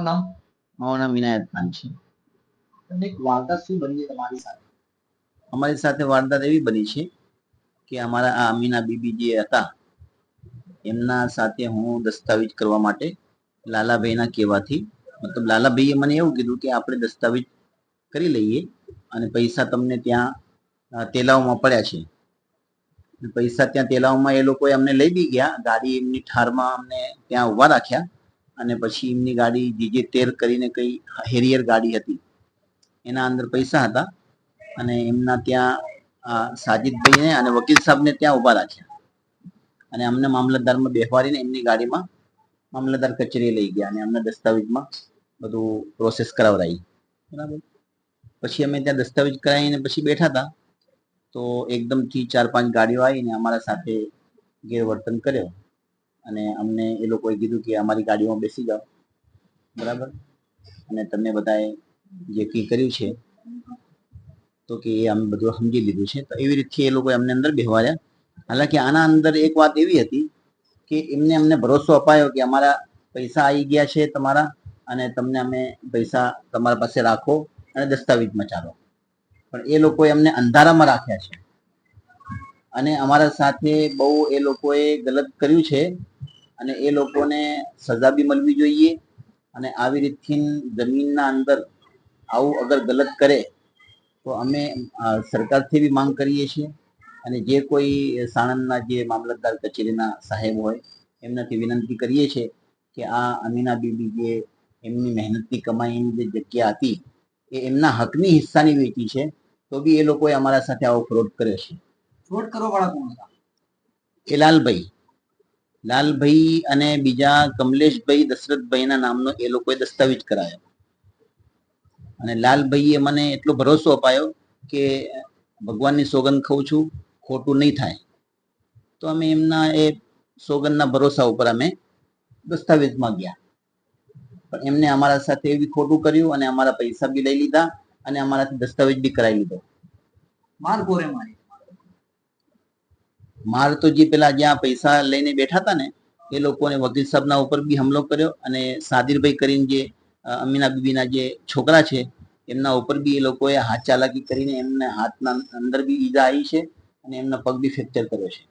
તમારું નામ મારું નામ વિનાયક ખાન છે. તમને એક વાર્તા શું બની તમારી સાથે? અમારી સાથે વાર્તા એવી બની છે કે અમારા આ અમીના બીબી જે હતા એમના સાથે હું દસ્તાવેજ કરવા માટે લાલાભાઈના કહેવાથી મતલબ લાલાભાઈએ મને એવું કીધું કે આપણે દસ્તાવેજ કરી લઈએ અને પૈસા તમને ત્યાં તેલાવમાં પડ્યા છે. પૈસા ત્યાં તેલાવમાં એ લોકોએ અમને લઈ બી ગયા ગાડી એમની ઠારમાં અમને ત્યાં ઊભા રાખ્યા. અને પછી એમની ગાડી જીજે તેર કરીને કઈ હેરિયર ગાડી હતી, એના અંદર પૈસા હતા અને એમના ત્યાં સાજિદભાઈને અને વકીલ સાહેબને ત્યાં ઊભા રાખ્યા. અને અમને મામલતદારમાં બેહવારીને એમની ગાડીમાં મામલતદાર કચેરીએ લઈ ગયા અને અમને દસ્તાવેજમાં બધું પ્રોસેસ કરાવડાવી બરાબર? પછી અમે ત્યાં દસ્તાવેજ કરાવીને પછી બેઠા હતા. તો એકદમથી ચાર પાંચ ગાડીઓ આવીને અમારા સાથે ગેરવર્તન કર્યો. અને અમને એ લોકોએ કીધું કે અમારી ગાડીમાં બેસી જાઓ. બરાબર? અને તમે બધાએ જે કંઈ કર્યું છે, તો કે એ અમે બધું સમજી લીધું છે. તો એવી રીતથી એ લોકોએ અમને અંદર બેહવાડ્યા. હાલાકી આના અંદર એક વાત એવી હતી કે એમને અમને ભરોસો અપાયો કે અમારા પૈસા આવી ગયા છે તમારા અને તમને અમે પૈસા તમારા પાસે રાખો અને દસ્તાવેજમાં ચાલો પણ એ લોકોએ અમને અંધારામાં રાખ્યા છે. અને અમારા સાથે બહુ એ લોકોએ ગલત કર્યું છે અને એ લોકોને સજા બી મળવી જોઈએ અને આવી રીતથી જમીનના અંદર આવું અગર ગલત કરે તો અમે સરકારથી બી માંગ કરીએ છીએ અને જે કોઈ સાણંદના જે મામલતદાર કચેરીના સાહેબ હોય, એમનાથી વિનંતી કરીએ છીએ કે આ અમીના બીબી જે એમની મહેનતની કમાઈની જે જગ્યા હતી એ એમના હકની હિસ્સાની વેચી છે, તો બી એ લોકોએ અમારા સાથે આવો ફ્રોડ કર્યો છે. ફ્રોડ કરવા વાળા કોણ હતા? એ લાલભાઈ. લાલભાઈ અને બીજા કમલેશભાઈ દશરથભાઈના નામનો એ લોકોએ દસ્તાવેજ કરાયો. અને લાલભાઈએ મને એટલો ભરોસો અપાયો કે ભગવાનની સોગંદ ખાઉં છું ખોટું નહીં થાય. તો અમે એમના એ સોગંદના ભરોસા ઉપર અમે દસ્તાવેજમાં ગયા. પણ એમને અમારા સાથે એવી ખોટું કર્યું અને અમારા પૈસા બી લઈ લીધા અને અમારાથી દસ્તાવેજ બી કરાવી લીધો. માર કોરે મારી. માર તો જે પેલા જ્યાં પૈસા લઈને બેઠા હતા ને એ લોકોને વકીલ સાહેબના ઉપર બી હુમલો કર્યો અને સાદિરભાઈ કરીને જે અમીના બીબીના જે છોકરા છે એમના ઉપર બી એ લોકોએ હાથ ચાલાકી કરીને એમને હાથના અંદર બી ઈજા આવી છે અને એમના પગ બી ફ્રેક્ચર કર્યો છે.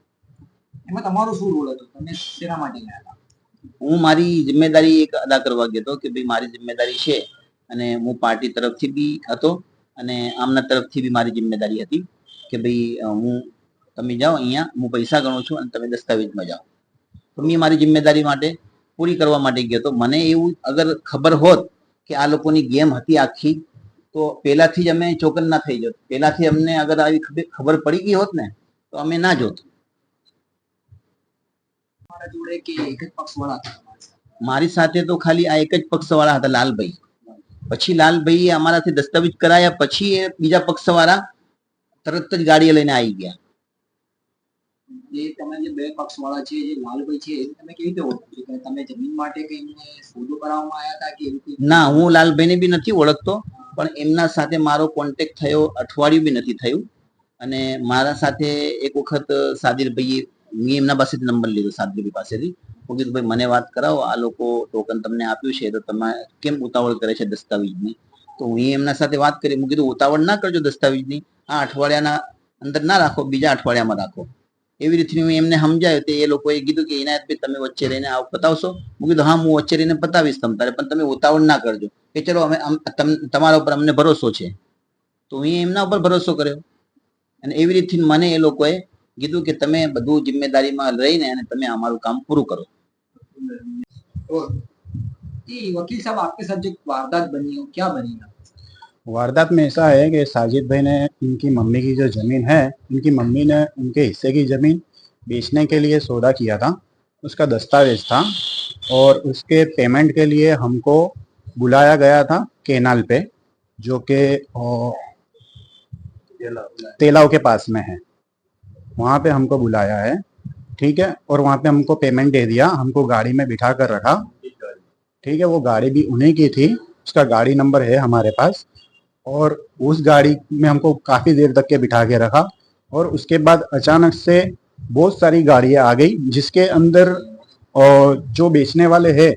એમાં તમારો શું રોલ હતો? તમે શેના માટે ગયા હતા? હું મારી જિમ્મેદારી એક અદા કરવા ગયો હતો કે ભાઈ મારી જિમ્મેદારી છે અને હું પાર્ટી તરફથી બી હતો અને આમના તરફથી બી મારી જિમ્મેદારી હતી કે ભાઈ હું તમે જાઓ અહીંયા હું પૈસા ગણું છું અને તમે દસ્તાવેજમાં જાઓ તો મેં મારી જિમ્મેદારી માટે પૂરી કરવા માટે ગયો તો મને એવું અગર ખબર હોત કે આ લોકોની ગેમ હતી આખી તો પહેલાથી જ અમે ચોકન ના થઈ જત પહેલાથી અમને અગર આવી ખબર- ખબર પડી ગઈ હોત ને તો અમે ના જોત તમારા જોડે કે એક જ પક્ષ વાળા હતા તમારી સાથે? મારી સાથે તો ખાલી આ એક જ પક્ષવાળા હતા લાલભાઈ પછી લાલભાઈએ અમારાથી દસ્તાવેજ કરાયા પછી એ બીજા પક્ષવાળા તરત જ ગાડી લઈને આવી ગયા જે તમે જે બે પક્ષ વાળા છે, જે લાલભાઈ છે તમે કેવી રીતે ઓળખો કે તમે જમીન માટે કે એમને સોદો કરાવવામાં આવ્યા હતા કે ના, હું લાલભાઈને બી નથી ઓળખતો, પણ એમના સાથે મારો કોન્ટેક્ટ થયો, અઠવાડિયું બી નથી થયું. અને મારા સાથે એક વખત સાદિરભાઈએ મેં એમના પાસેથી નંબર લીધો સાદિરભાઈ પાસેથી. હું કીધું, ભાઈ, મને વાત કરાવો, આ લોકો ટોકન તમને આપ્યું છે, તો તમે કેમ ઉતાવળ કરે છે દસ્તાવેજની? તો હું એમના સાથે વાત કરી. હું કીધું, ઉતાવળ ના કરજો દસ્તાવેજની. આ અઠવાડિયાના અંદર ના રાખો, બીજા અઠવાડિયામાં રાખો. એવી રીતની હું એમને સમજાયું તે એ લોકોએ કીધું કે ઇનાયતભાઈ તમે વચ્ચે રહીને આવ પતાવશો હું કીધું, હા, હું વચ્ચે રહીને પતાવીશ તમ પણ તમે ઉતાવળ ના કરજો. કે ચલો, અમે તમારા ઉપર અમને ભરોસો છે. તો હું એમના ઉપર ભરોસો કર્યો. અને એવી રીતથી મને એ લોકોએ કીધું કે તમે બધું જિમ્મેદારીમાં રહીને અને તમે અમારું કામ પૂરું કરો. એ વકીલ સાહેબ આપકે સાથ જો વારદાત બની, ક્યાં બની? वारदात में ऐसा है कि साजिद भाई ने इनकी मम्मी की जो ज़मीन है, इनकी मम्मी ने उनके हिस्से की ज़मीन बेचने के लिए सौदा किया था, उसका दस्तावेज़ था और उसके पेमेंट के लिए हमको बुलाया गया था केनाल पे, जो कि तेलाव के पास में है। वहाँ पे हमको बुलाया है, ठीक है, और वहाँ पे हमको पेमेंट दे दिया, हमको गाड़ी में बिठा कर रखा। ठीक है, वो गाड़ी भी उन्हीं की थी, उसका गाड़ी नंबर है हमारे पास। और उस गाड़ी में हमको काफ़ी देर तक के बिठा के रखा और उसके बाद अचानक से बहुत सारी गाड़ियाँ आ गई, जिसके अंदर और जो बेचने वाले हैं,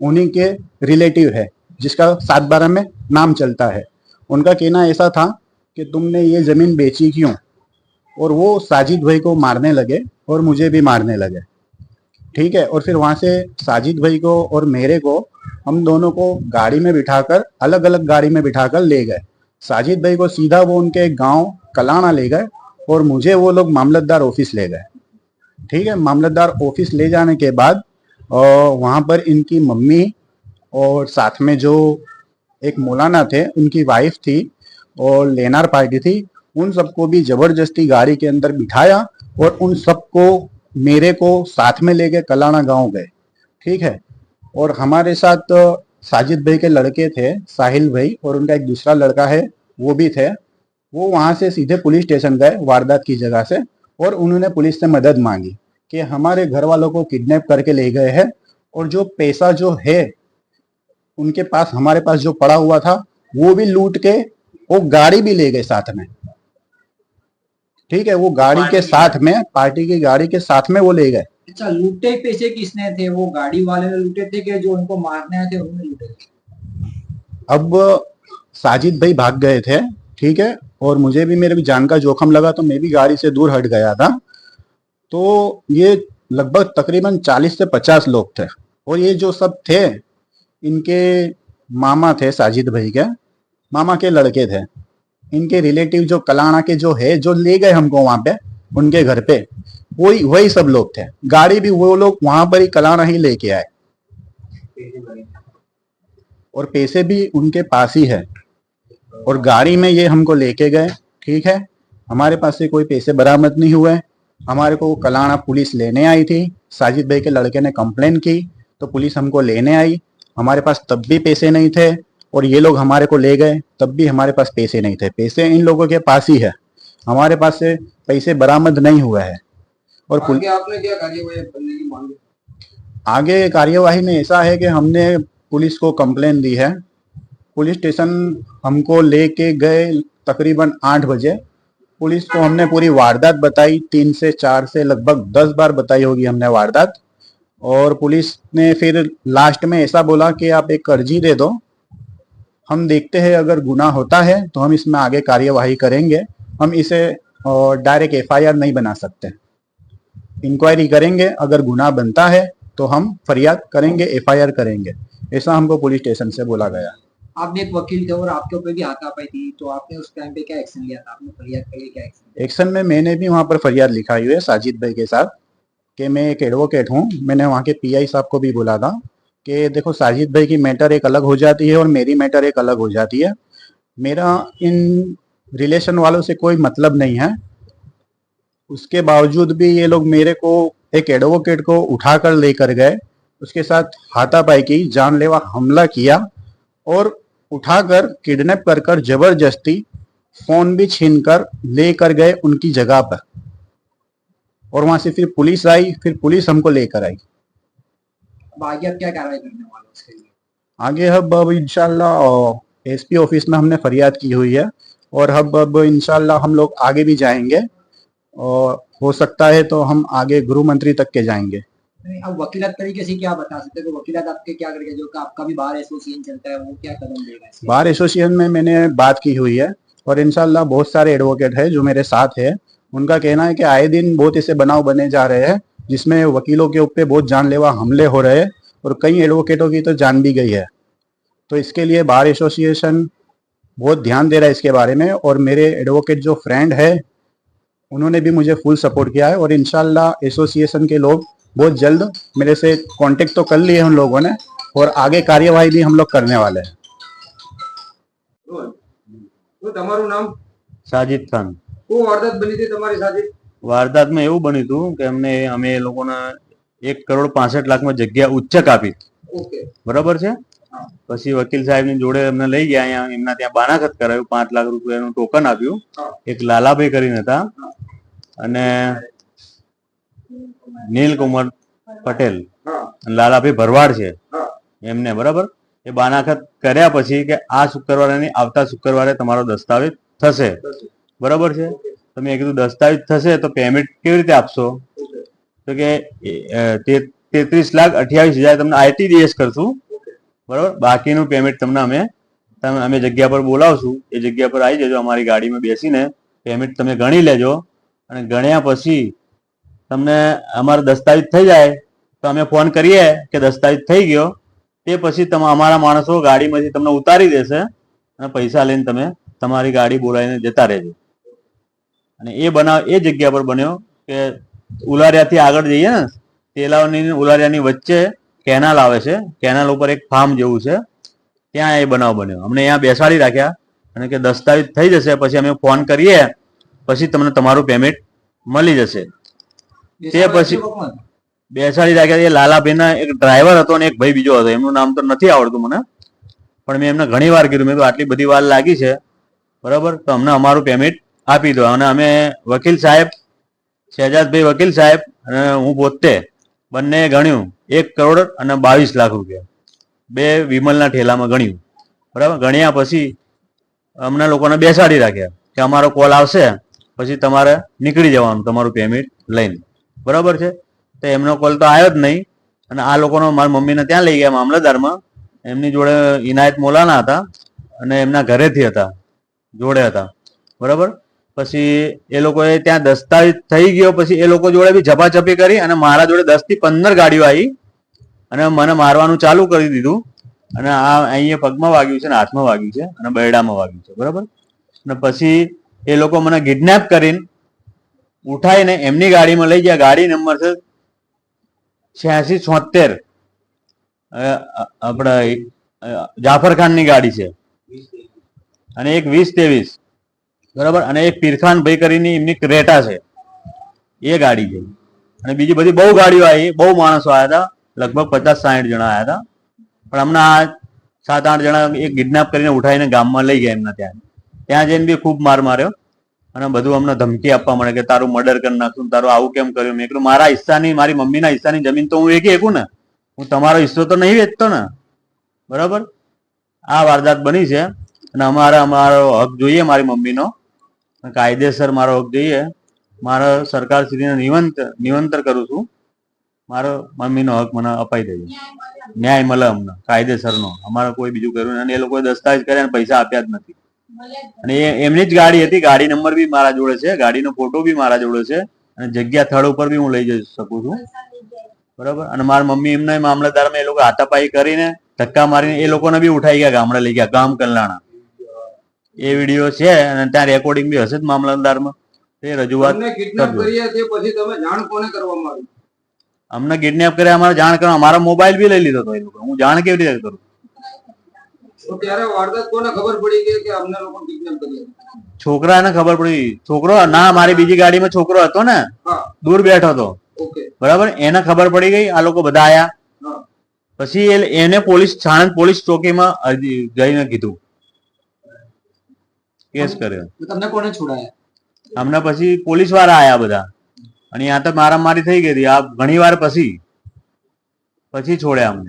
उन्हीं के रिलेटिव है, जिसका सात बारह में नाम चलता है। उनका कहना ऐसा था कि तुमने ये ज़मीन बेची क्यों? और वो साजिद भाई को मारने लगे और मुझे भी मारने लगे। ठीक है, और फिर वहाँ से साजिद भाई को और मेरे को हम दोनों को गाड़ी में बिठाकर अलग अलग गाड़ी में बिठाकर ले गए। साजिद भाई को सीधा वो उनके गाँव कलाना ले गए और मुझे वो लोग मामलतदार ऑफ़िस ले गए। ठीक है? मामलतदार ऑफ़िस ले जाने के बाद वहाँ पर इनकी मम्मी और साथ में जो एक मौलाना थे, उनकी वाइफ थी और लेनार पार्टी थी, उन सबको भी ज़बरदस्ती गाड़ी के अंदर बिठाया और उन सबको, मेरे को साथ में लेके कलाना गाँव गए। ठीक है? और हमारे साथ साजिद भाई के लड़के थे साहिल भाई और उनका एक दूसरा लड़का है वो भी थे। वो वहाँ से सीधे पुलिस स्टेशन गए वारदात की जगह से और उन्होंने पुलिस से मदद मांगी कि हमारे घर वालों को किडनैप करके ले गए हैं और जो पैसा जो है उनके पास हमारे पास जो पड़ा हुआ था वो भी लूट के वो गाड़ी भी ले गए साथ में। ठीक है वो गाड़ी के साथ में पार्टी की गाड़ी के साथ में वो ले गए। अच्छा लूटे पैसे किसने थे? वो गाड़ी वाले ने लूटे थे कि जो उनको मारने आए थे, उन्होंने लूटे थे? अब, साजिद भाई भाग गए थे, ठीक है? और मुझे भी, मेरे भी जान का जोखम लगा तो मैं भी गाड़ी से दूर हट गया था। तो ये लगभग तकरीबन 40 से 50 लोग थे। और ये जो सब थे, इनके मामा थे, साजिद भाई के, मामा के लड़के थे। इनके रिलेटिव जो कलाना के जो है, जो ले गए हमको वहाँ पे उनके घर पे। वही वही सब लोग थे। गाड़ी भी वो लोग वहाँ पर ही कलाना ही लेके आए। और पैसे भी उनके पास ही है। और गाड़ी में ये हमको लेके गए, ठीक है? हमारे पास से कोई पैसे बरामद नहीं हुए। हमारे को कलाना पुलिस लेने आई थी। साजिद भाई के लड़के ने कंप्लेन की तो पुलिस हमको लेने आई। हमारे पास तब भी पैसे नहीं थे। और ये लोग हमारे को ले गए, तब भी हमारे पास पैसे नहीं थे। पैसे इन लोगों के पास ही है। हमारे पास से पैसे बरामद नहीं हुए हैं। और आगे आपने क्या कार्यवाही की मांग आगे कार्यवाही में ऐसा है कि हमने पुलिस को कंप्लेन दी है। पुलिस स्टेशन हमको लेके गए तकरीबन आठ बजे। पुलिस को हमने पूरी वारदात बताई तीन से चार से लगभग दस बार बताई होगी हमने वारदात। और पुलिस ने फिर लास्ट में ऐसा बोला कि आप एक अर्जी दे दो। हम देखते हैं अगर गुना होता है तो हम इसमें आगे कार्यवाही करेंगे। हम इसे डायरेक्ट एफआईआर नहीं बना सकते। इंक्वायरी करेंगे अगर गुनाह बनता है तो हम फरियाद करेंगे एफआईआर करेंगे। ऐसा हमको पुलिस स्टेशन से बोला गया। आपने एक वकील थे और आपके ऊपर भी हाथापाई थी तो आपने उस टाइम पे क्या एक्शन लिया था? आपने फरियाद के लिए क्या एक्शन एक्शन में मैंने भी वहाँ पर फरियाद लिखाई हुई है साजिद भाई के साथ कि मैं एक एडवोकेट हूँ। मैंने वहाँ के पीआई साहब को भी बोला था कि देखो साजिद भाई की मैटर एक अलग हो जाती है और मेरी मैटर एक अलग हो जाती है। मेरा इन रिलेशन वालों से कोई मतलब नहीं है। उसके बावजूद भी ये लोग मेरे को एक एडवोकेट को उठाकर लेकर गए। उसके साथ हाथापाई की जानलेवा हमला किया और उठाकर किडनैप कर कर ज़बरदस्ती फ़ोन भी छीनकर लेकर गए उनकी जगह पर। और वहाँ से फिर पुलिस आई फिर पुलिस हमको लेकर आई। आगे आप क्या कार्रवाई करने वाले हो आगे अब अब इंशाल्लाह एसपी ऑफ़िस में हमने फरियाद की हुई है। और अब अब इंशाल्लाह हम लोग आगे भी जाएँगे। और हो सकता है तो हम आगे गृह मंत्री तक के जाएँगे। अब वकीलत तरीके से क्या बता सकते हो? वकीलत आपके क्या करके जो कि आपका भी बार एसोसिएशन चलता है वो क्या कदम लेगा बार एसोसिएशन में मैंने बात की हुई है और इनशाला बहुत सारे एडवोकेट है जो मेरे साथ है। उनका कहना है कि आए दिन बहुत ऐसे बनाव बने जा रहे हैं जिसमें वकीलों के ऊपर बहुत जानलेवा हमले हो रहे हैं और कई एडवोकेटों की तो जान भी गई है। तो इसके लिए बार एसोसिएशन बहुत ध्यान दे रहा है इसके बारे में और मेरे एडवोकेट जो फ्रेंड है उन्होंने भी मुझे फुल सपोर्ट किया है और इनशाला एसोसिएशन के लोग बहुत जल्द मेरे से कांटेक्ट तो कर लिए हैं उन लोगों ने और आगे कार्यवाही भी हम लोग करने वाले हैं તો તમારું નામ સાજિદ ખાન શું વારદાત બની હતી તમારી સાથે વારદાતમાં એવું બન્યું હતું કે અમને અમે એ લોકોને એક કરોડ પાસઠ લાખમાં જગ્યા ઉચ્ચક આપી ઓકે બરાબર છે પછી વકીલ સાહેબની જોડે અમને લઈ ગયા અહીંયા. એમના ત્યાં બાનાખત કરાયું, પાંચ લાખ રૂપિયાનું ટોકન આપ્યું. એક લાલાભાઈ કરીને હતા. અને નીલકુમાર પટેલ લાલાભાઈ ભરવાડ છે. એમને, બરાબર? એ બાનાખત કર્યા પછી કે આ શુક્રવારે નહીં, આવતા શુક્રવારે તમારો દસ્તાવેજ થશે. બરાબર છે? તમે કીધું, દસ્તાવેજ થશે તો પેમેન્ટ કેવી રીતે આપશો? તો કે તેત્રીસ લાખ અઠ્યાવીસ હજાર તમને આઈટીડીએસ કરશું. બરાબર? બાકીનું પેમેન્ટ તમને અમે, તમે અમે જગ્યા પર બોલાવશું. એ જગ્યા પર આવી જજો અમારી ગાડીમાં બેસીને. પેમેન્ટ તમે ગણી લેજો. અને ગણ્યા પછી તમને અમારો દસ્તાવેજ થઈ જાય. તો અમે ફોન કરીએ કે દસ્તાવેજ થઈ ગયો. તે પછી તમે અમારા માણસો ગાડીમાંથી તમને ઉતારી દેશે અને પૈસા લઈને તમે તમારી ગાડી બોલાવીને જતા રહેજો. અને એ બનાવ, એ જગ્યા પર બન્યો કે ઉલારિયાથી આગળ જઈએ ને, તેલાવની ઉલારિયાની વચ્ચે કેનાલ આવે છે. કેનાલ ઉપર એક ફાર્મ જેવું છે. ત્યાં એ બનાવ બન્યો. અમને અહીંયા બેસાડી રાખ્યા અને કે દસ્તાવેજ થઈ જશે પછી અમે ફોન કરીએ પછી તમને તમારું પેમેન્ટ મળી જશે. તે પછી- બેસાડી રાખ્યા એ લાલાભાઈના એક ડ્રાઈવર હતો અને એક ભાઈ બીજો હતો. એમનું નામ તો નથી આવડતું મને. પણ મેં એમને ઘણી વાર કીધું. મેં આટલી બધી વાર લાગી છે. બરાબર? તો અમને અમારું પેમેન્ટ આપી દો. અને અમે વકીલ સાહેબ શહેજાદભાઈ વકીલ સાહેબ અને હું પોતે બંને ગણ્યું. એક કરોડ અને બાવીસ લાખ રૂપિયા. બે વિમલના ઠેલામાં ગણ્યું. બરાબર? ગણ્યા પછી અમને લોકોને બેસાડી રાખ્યા કે અમારો કોલ આવશે, પછી તમારે નીકળી જવાનું, તમારું પેમેન્ટ લઈને. બરાબર છે? તો એમનો કોલ તો આવ્યો જ નહીં. અને આ લોકોનો મારા મમ્મીને ત્યાં લઈ ગયા મામલતદારમાં. એમની જોડે ઇનાયત મોલાના હતા અને એમના ઘરેથી હતા, જોડે હતા. બરાબર? પછી એ લોકોએ ત્યાં દસ્તાવેજ થઈ ગયો, પછી એ લોકો જોડે બી ઝપાઝપી કરી અને મારા જોડે દસથી પંદર ગાડીઓ આવી અને મને મારવાનું ચાલુ કરી દીધું. અને આ અહીંયા પગમાં વાગ્યું છે અને હાથમાં વાગ્યું છે અને બરડામાં વાગ્યું છે, બરાબર? અને પછી એ લોકો મને કિડનેપ કરીને ઉઠાઈને એમની ગાડીમાં લઈ ગયા. ગાડી નંબર છે છ્યાસી છોતેર આપણા જાફરખાનની જાફર ખાનની ગાડી છે. અને એક વીસ ત્રેવીસ. બરાબર? અને એ પીરખાન ભાઈ કરીને એમની ક્રેટા છે. એ ગાડી છે. અને બીજી બધી બહુ ગાડીઓ આવી. બહુ માણસો આવ્યા હતા. લગભગ પચાસ સાઠ જણા આવ્યા હતા. પણ હમણાં આ સાત આઠ જણા એક કિડનેપ કરીને ઉઠાવીને ગામમાં લઈ ગયા એમના ત્યાં. ત્યાં જઈને બી ખૂબ માર માર્યો. અને બધું અમને ધમકી આપવા મળે કે તારું મર્ડર કરી નાખશું તારું આવું કેમ કર્યું? મેં કીધું, મારા હિસ્સાની, મારી મમ્મીના હિસ્સાની જમીન તો હું વેચી શકું ને? હું તમારો હિસ્સો તો નહીં વેચતો ને? બરાબર? આ વારદાત બની છે. અને અમારે અમારો હક જોઈએ મારી મમ્મીનો. કાયદેસર મારો હક જોઈએ. મારો સરકાર શ્રીને નિવંત, નિવંતર કરું છું. મારો મમ્મીનો હક મને અપાઈ દેજો. ન્યાય મળે અમને, કાયદેસરનો. અમારે કોઈ બીજું કર્યું. અને એ લોકોએ દસ્તાવેજ કર્યા પૈસા આપ્યા જ નથી. અને એ, એમની જ ગાડી હતી. ગાડી નંબર બી મારા જોડે છે. ગાડીનો ફોટો બી મારા જોડે છે. અને જગ્યા સ્થળ ઉપર બી હું લઈ જઈ શકું છું. બરાબર? અને મારા મમ્મી એમના મામલતદારમાં એ લોકો હાથાપાઈ કરીને ધક્કા મારીને એ લોકોને બી ઉઠાઈ ગયા ગામડે લઈ ગયા. ગામ કલ્યાણા. એ વીડિયો છે અને ત્યાં રેકોર્ડિંગ બી હશે જ મામલતદારમાં. તે રજૂઆત અમને કિડનેપ કર્યા અમારે જાણ કરવા. અમારો મોબાઈલ બી લઈ લીધો હતો એ લોકો. હું જાણ કેવી રીતે કરું? છોકરાને ખબર પડી. છોકરો ના મારી બીજી ગાડીમાં છોકરો હતો ને. દૂર બેઠો હતો. બરાબર? એને ખબર પડી ગઈ. આ લોકો બધા આયા. પછી એને પોલીસ સાણંદ પોલીસ ચોકીમાં જઈને કીધું. કેસ કર્યો. તમને કોને છોડાયા? હમણાં પછી પોલીસવાળા આયા બધા. અને ત્યાં તો મારામારી થઈ ગઈ હતી. આ ઘણી વાર પછી. પછી છોડ્યા અમને.